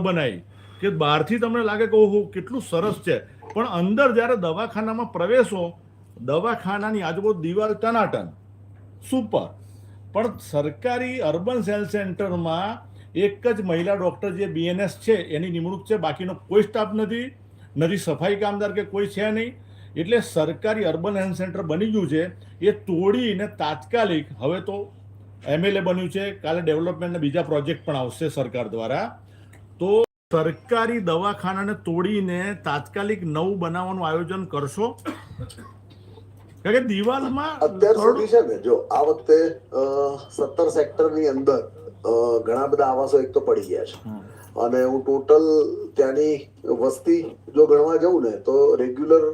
બનાવી કે બહારથી તમને લાગે કે ઓહો, કેટલું સરસ છે. પણ અંદર જ્યારે દવાખાનામાં પ્રવેશો, દવાખાનાની આજુબાજુ દિવાલ ટનાટન. સુપર. પણ સરકારી અર્બન હેલ્થ સેન્ટરમાં એક જ મહિલા ડૉક્ટર જે બીએનએસ છે, એની નિમણૂક છે, બાકીનો કોઈ સ્ટાફ નથી નથી સફાઈ કામદાર કે કોઈ છે નહીં. એટલે સરકારી અર્બન હેલ્થ સેન્ટર બની ગયું છે, એ તોડીને તાત્કાલિક, હવે તો એમએલએ બન્યું છે, કાલે ડેવલપમેન્ટના બીજા પ્રોજેક્ટ પણ આવશે સરકાર દ્વારા તો સરકારી દવાખાનાને તોડીને તાત્કાલિક નવું બનાવવાનું આયોજન કરશો? કારણ કે દિવાલમાં અત્યાર સુધી છે ને જો આ વખતે સત્તર સેક્ટરની અંદર ઘણા બધા આવાસો એક તો પડી ગયા છે. અને હું ટોટલ ત્યાંની વસ્તી જો ગણવા જાઉં ને તો રેગ્યુલર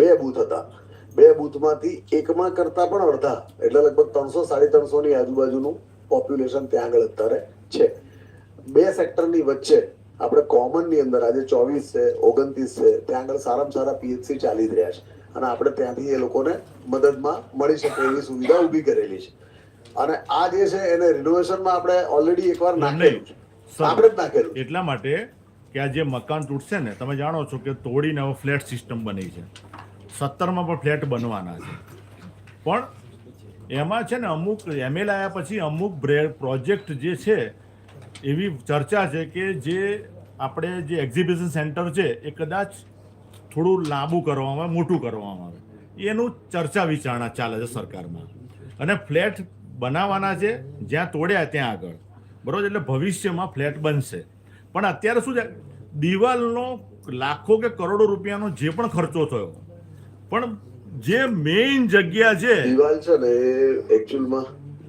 બે બૂથ હતા. બે બૂથમાંથી એકમાં કરતા પણ અડધા એટલે લગભગ ત્રણસો સાડી ત્રણસો ની આજુબાજુનું પોપ્યુલેશન ત્યાં આગળ અત્યારે છે. બે સેક્ટરની વચ્ચે આપણે કોમનની અંદર આજે ચોવીસ છે ઓગણત્રીસ છે ત્યાં આગળ સારામાં સારા પીએચસી ચાલી રહ્યા છે. અને આપણે ત્યાંથી એ લોકોને મદદમાં મળી શકે એવી સુવિધા ઊભી કરેલી છે. અને આ જે છે એને રિનોવેશનમાં આપણે ઓલરેડી એકવાર નાખેલું છે. આપણે જ નાખેલું એટલા માટે કે આ જે મકાન તૂટશે ને તમે જાણો છો કે તોડીને હવે ફ્લેટ સિસ્ટમ બની છે. સત્તરમાં પણ ફ્લેટ બનવાના છે. પણ એમાં છે ને અમુક એમએલ આવ્યા પછી અમુક પ્રોજેક્ટ જે છે એવી ચર્ચા છે કે જે આપણે જે એક્ઝિબિશન સેન્ટર છે એ કદાચ થોડું લાંબુ કરવામાં આવે મોટું કરવામાં આવે. એનું ચર્ચા વિચારણા ચાલે છે સરકારમાં. અને ફ્લેટ બનાવવાના છે, જ્યાં તોડ્યા ત્યાં આગળ. બરોબર? એટલે ભવિષ્યમાં ફ્લેટ બનશે. પણ અત્યારે શું છે? દિવાલનો લાખો કે કરોડો રૂપિયાનો જે પણ ખર્ચો થયો. પણ જે મેઇન જગ્યા છે દિવાલ છે ને એકચ્યુઅલમાં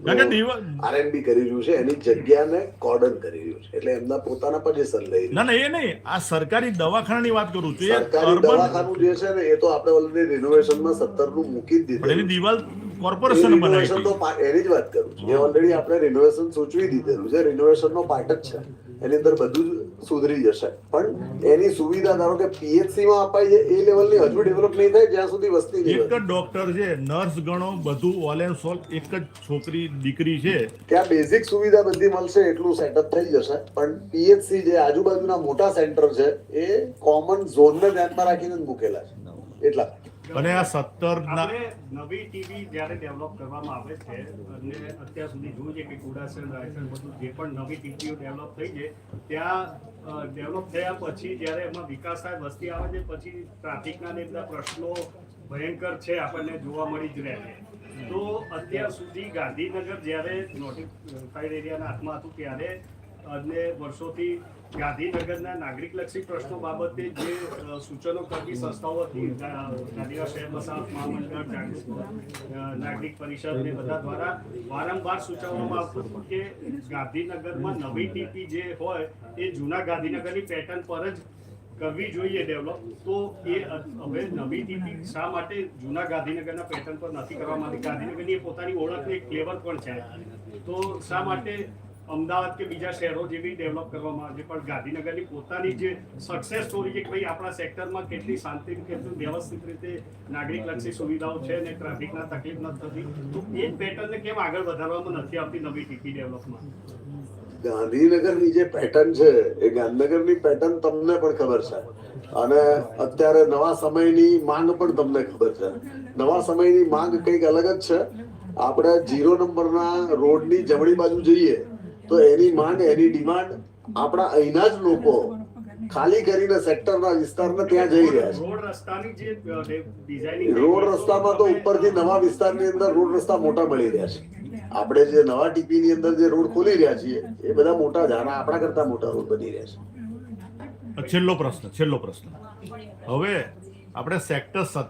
આરએનબી કરી રહ્યું છે એની જગ્યાને કોર્ડન કરી રહ્યું છે એટલે એમના પોતાના પોઝિશન લઈ ના ના એ નહીં. આ સરકારી દવાખાનાની વાત કરું છું. સરકારી દવાખાનું જે છે ને એ તો આપણે ઓલરેડી રિનોવેશનમાં સત્તરનું મૂકી જ પણ એની દીધું દિવાલ કોર્પોરેશન બનાવી રિનોવેશન તો એની જ વાત કરું છું. એ ઓલરેડી આપણે રિનોવેશન સૂચવી દીધેલું છે. રિનોવેશન નો પાર્ટ જ છે. એની અંદર બધું જ સુધરી જશે. પણ એની સુવિધા ધારો કે પીએચસી માં અપાય છે એ લેવલની હજુ ડેવલપ નહીં થાય જ્યાં સુધી વસ્તી એક જ ડોક્ટર છે નર્સ ગણો બધું ઓલ એન્ડ સોલ એક જ છોકરી દીકરી છે. ત્યાં બેઝિક સુવિધા બધી મળશે એટલું સેટઅપ થઈ જશે. પણ પીએચસી જે આજુબાજુના મોટા સેન્ટર છે એ કોમન ઝોનને ધ્યાનમાં રાખીને મૂકેલા છે. એટલા. અને આ સત્તર નવી ટીવી જ્યારે ડેવલપ કરવામાં આવે છે, અને અત્યાર સુધી જોયું છે કે કુડાસન રાયસન બધું જે પણ નવી ટીવીઓ ડેવલપ થઈ છે, ત્યાં ડેવલપ થયા પછી જ્યારે એમાં વિકાસ થાય, વસ્તી આવે છે, પછી ટ્રાફિકના ને બધા પ્રશ્નો ભયંકર છે, આપણને જોવા મળી જ રહે છે. તો અત્યાર સુધી ગાંધીનગર જ્યારે નોટિફાઈડ એરિયાના હાથમાં હતું ત્યારે અને વર્ષોથી ગાંધીનગરના નાગરિકલક્ષી પ્રશ્નો બાબતે જે સૂચનો કરતી સંસ્થાઓ હતી ગાંધીનગર શહેર વસાહત મહામંડળ નાગરિક પરિષદ ને બધા દ્વારા વારંવાર સૂચવવામાં આવતું હતું કે ગાંધીનગરમાં નવી ટીપી જે હોય એ જૂના ગાંધીનગરની પેટર્ન પર જ કરવી જોઈએ ડેવલપ. તો એ હવે નવી ટીપી શા માટે જૂના ગાંધીનગરના પેટર્ન પર નથી કરવામાં આવી? ગાંધીનગરની પોતાની ઓળખ એક ફ્લેવર પણ છે. તો શા માટે અમદાવાદ કે બીજા શહેરો જેવી ડેવલપ કરવામાં આવે છે, પણ ગાંધીનગરની પોતાની જે સક્સેસ સ્ટોરી કે ભાઈ આપણા સેક્ટરમાં કેટલી શાંતિ કેટલું વ્યવસ્થિત રીતે નાગરિકલક્ષી સુવિધાઓ છે ને ટ્રાફિકના તકલીફ નથી થતી, તો એ પેટર્નને કેમ આગળ વધારવામાં નથી આવતી નવી ટીપી ડેવલપમાં ગાંધીનગરની જે પેટર્ન છે, એ ગાંધીનગરની પેટર્ન તમને પણ ખબર છે. અને અત્યારે નવા સમયની માંગ પણ તમને ખબર છે. નવા સમયની માંગ કંઈક અલગ જ છે. આપણે જીરો નંબરના રોડની જમણી બાજુ જઈએ તો એની માંગ એની ડિમાન્ડ આપણા અહીંના જ લોકો ખાલી કરીને સેક્ટરના વિસ્તારના ત્યાં જઈ રહ્યા છે. રોડ રસ્તાની જે ડિઝાઇનિંગ રોડ રસ્તામાં તો ઉપરથી નવા વિસ્તારની અંદર રોડ રસ્તા મોટા મળી રહ્યા છે. આપણે જે નવા ટીપી ની અંદર જે રોડ ખોલી રહ્યા છીએ એ બધા મોટા છે આપણા કરતા મોટા રોડ બની રહ્યા છે. છેલ્લો પ્રશ્ન છેલ્લો પ્રશ્ન. હવે આપણે સેક્ટર સત્તર